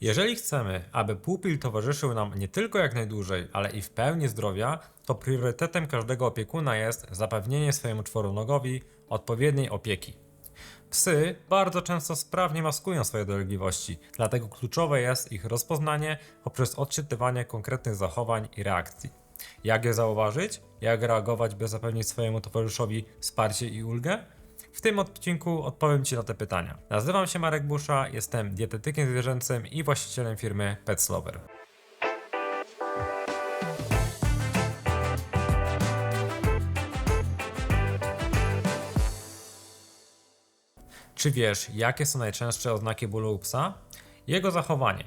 Jeżeli chcemy, aby pupil towarzyszył nam nie tylko jak najdłużej, ale i w pełni zdrowia, to priorytetem każdego opiekuna jest zapewnienie swojemu czworonogowi odpowiedniej opieki. Psy bardzo często sprawnie maskują swoje dolegliwości, dlatego kluczowe jest ich rozpoznanie poprzez odczytywanie konkretnych zachowań i reakcji. Jak je zauważyć? Jak reagować, by zapewnić swojemu towarzyszowi wsparcie i ulgę? W tym odcinku odpowiem Ci na te pytania. Nazywam się Marek Busza, jestem dietetykiem zwierzęcym i właścicielem firmy Petslover. Czy wiesz, jakie są najczęstsze oznaki bólu u psa? Jego zachowanie.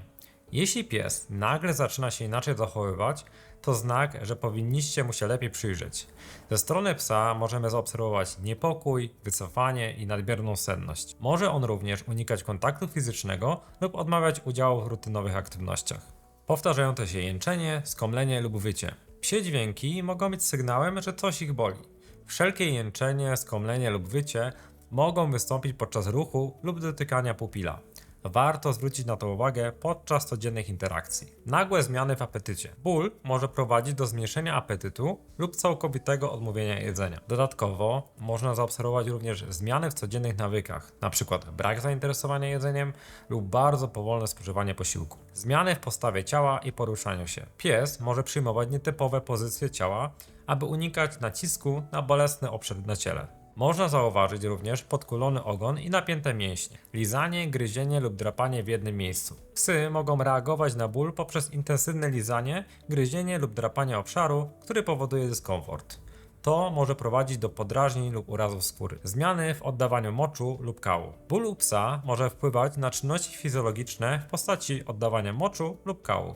Jeśli pies nagle zaczyna się inaczej zachowywać, to znak, że powinniście mu się lepiej przyjrzeć. Ze strony psa możemy zaobserwować niepokój, wycofanie i nadmierną senność. Może on również unikać kontaktu fizycznego lub odmawiać udziału w rutynowych aktywnościach. Powtarzające się jęczenie, skomlenie lub wycie. Psie dźwięki mogą być sygnałem, że coś ich boli. Wszelkie jęczenie, skomlenie lub wycie mogą wystąpić podczas ruchu lub dotykania pupila. Warto zwrócić na to uwagę podczas codziennych interakcji. Nagłe zmiany w apetycie. Ból może prowadzić do zmniejszenia apetytu lub całkowitego odmówienia jedzenia. Dodatkowo można zaobserwować również zmiany w codziennych nawykach, np. brak zainteresowania jedzeniem lub bardzo powolne spożywanie posiłku. Zmiany w postawie ciała i poruszaniu się. Pies może przyjmować nietypowe pozycje ciała, aby unikać nacisku na bolesny obszar na ciele. Można zauważyć również podkulony ogon i napięte mięśnie, lizanie, gryzienie lub drapanie w jednym miejscu. Psy mogą reagować na ból poprzez intensywne lizanie, gryzienie lub drapanie obszaru, który powoduje dyskomfort. To może prowadzić do podrażnień lub urazów skóry. Zmiany w oddawaniu moczu lub kału. Ból u psa może wpływać na czynności fizjologiczne w postaci oddawania moczu lub kału.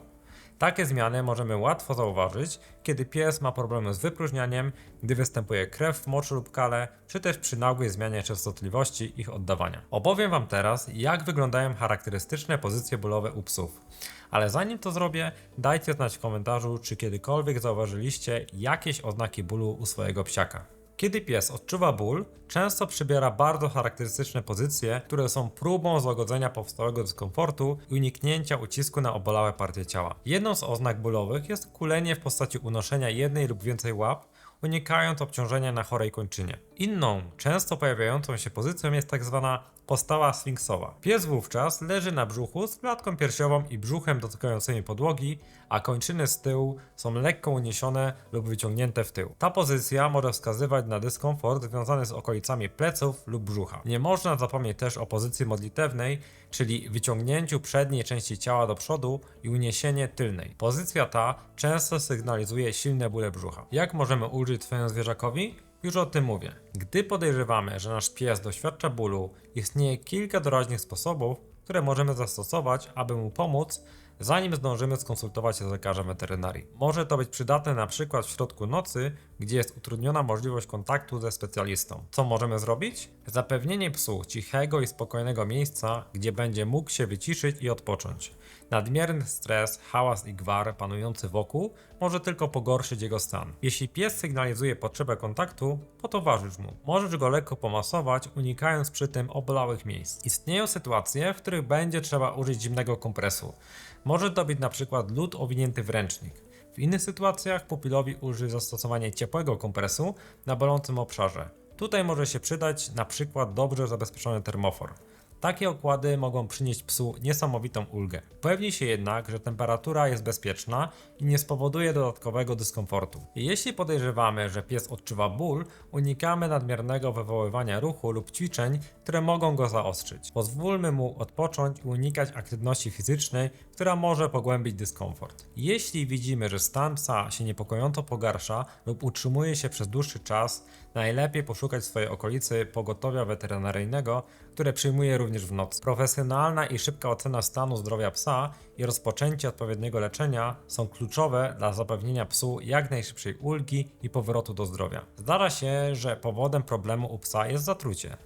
Takie zmiany możemy łatwo zauważyć, kiedy pies ma problemy z wypróżnianiem, gdy występuje krew w moczu lub kale, czy też przy nagłej zmianie częstotliwości ich oddawania. Opowiem Wam teraz, jak wyglądają charakterystyczne pozycje bólowe u psów. Ale zanim to zrobię, dajcie znać w komentarzu, czy kiedykolwiek zauważyliście jakieś oznaki bólu u swojego psiaka. Kiedy pies odczuwa ból, często przybiera bardzo charakterystyczne pozycje, które są próbą złagodzenia powstałego dyskomfortu i uniknięcia ucisku na obolałe partie ciała. Jedną z oznak bólowych jest kulenie w postaci unoszenia jednej lub więcej łap, unikając obciążenia na chorej kończynie. Inną, często pojawiającą się pozycją jest tak zwana postawa sfinksowa. Pies wówczas leży na brzuchu z klatką piersiową i brzuchem dotykającymi podłogi, a kończyny z tyłu są lekko uniesione lub wyciągnięte w tył. Ta pozycja może wskazywać na dyskomfort związany z okolicami pleców lub brzucha. Nie można zapomnieć też o pozycji modlitewnej, czyli wyciągnięciu przedniej części ciała do przodu i uniesienie tylnej. Pozycja ta często sygnalizuje silne bóle brzucha. Jak możemy ulżyć swojemu zwierzakowi? Już o tym mówię. Gdy podejrzewamy, że nasz pies doświadcza bólu, istnieje kilka doraźnych sposobów, które możemy zastosować, aby mu pomóc, zanim zdążymy skonsultować się z lekarzem weterynarii. Może to być przydatne na przykład w środku nocy, gdzie jest utrudniona możliwość kontaktu ze specjalistą. Co możemy zrobić? Zapewnienie psu cichego i spokojnego miejsca, gdzie będzie mógł się wyciszyć i odpocząć. Nadmierny stres, hałas i gwar panujący wokół może tylko pogorszyć jego stan. Jeśli pies sygnalizuje potrzebę kontaktu, potowarzysz mu. Możesz go lekko pomasować, unikając przy tym obolałych miejsc. Istnieją sytuacje, w których będzie trzeba użyć zimnego kompresu. Może to być na przykład lód owinięty w ręcznik. W innych sytuacjach pupilowi uży zastosowanie ciepłego kompresu na bolącym obszarze. Tutaj może się przydać na przykład dobrze zabezpieczony termofor. Takie okłady mogą przynieść psu niesamowitą ulgę. Upewnij się jednak, że temperatura jest bezpieczna i nie spowoduje dodatkowego dyskomfortu. Jeśli podejrzewamy, że pies odczuwa ból, unikamy nadmiernego wywoływania ruchu lub ćwiczeń, które mogą go zaostrzyć. Pozwólmy mu odpocząć i unikać aktywności fizycznej, która może pogłębić dyskomfort. Jeśli widzimy, że stan psa się niepokojąco pogarsza lub utrzymuje się przez dłuższy czas, najlepiej poszukać w swojej okolicy pogotowia weterynaryjnego, które przyjmuje również w nocy. Profesjonalna i szybka ocena stanu zdrowia psa i rozpoczęcie odpowiedniego leczenia są kluczowe dla zapewnienia psu jak najszybszej ulgi i powrotu do zdrowia. Zdarza się, że powodem problemu u psa jest zatrucie.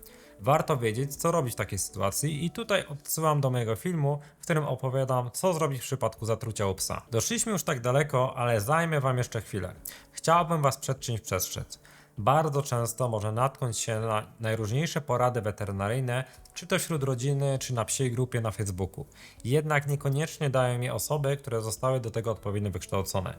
Warto wiedzieć, co robić w takiej sytuacji, i tutaj odsyłam do mojego filmu, w którym opowiadam, co zrobić w przypadku zatrucia u psa. Doszliśmy już tak daleko, ale zajmę Wam jeszcze chwilę. Chciałbym Was przed czymś przestrzec. Bardzo często może natknąć się na najróżniejsze porady weterynaryjne, czy to wśród rodziny, czy na psiej grupie na Facebooku. Jednak niekoniecznie dają je osoby, które zostały do tego odpowiednio wykształcone.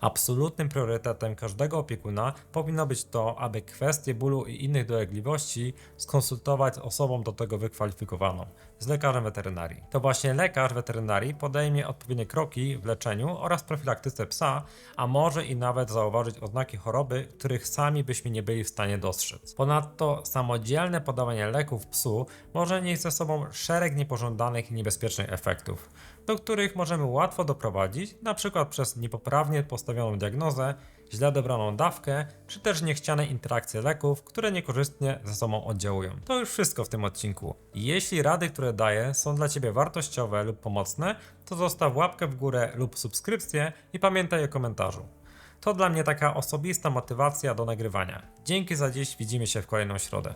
Absolutnym priorytetem każdego opiekuna powinno być to, aby kwestie bólu i innych dolegliwości skonsultować z osobą do tego wykwalifikowaną, z lekarzem weterynarii. To właśnie lekarz weterynarii podejmie odpowiednie kroki w leczeniu oraz profilaktyce psa, a może i nawet zauważyć oznaki choroby, których sami byśmy nie byli w stanie dostrzec. Ponadto samodzielne podawanie leków psu może nieść ze sobą szereg niepożądanych i niebezpiecznych efektów, do których możemy łatwo doprowadzić, przykład przez niepoprawnie postawioną diagnozę, źle dobraną dawkę, czy też niechciane interakcje leków, które niekorzystnie ze sobą oddziałują. To już wszystko w tym odcinku. Jeśli rady, które daję, są dla Ciebie wartościowe lub pomocne, to zostaw łapkę w górę lub subskrypcję i pamiętaj o komentarzu. To dla mnie taka osobista motywacja do nagrywania. Dzięki za dziś, widzimy się w kolejną środę.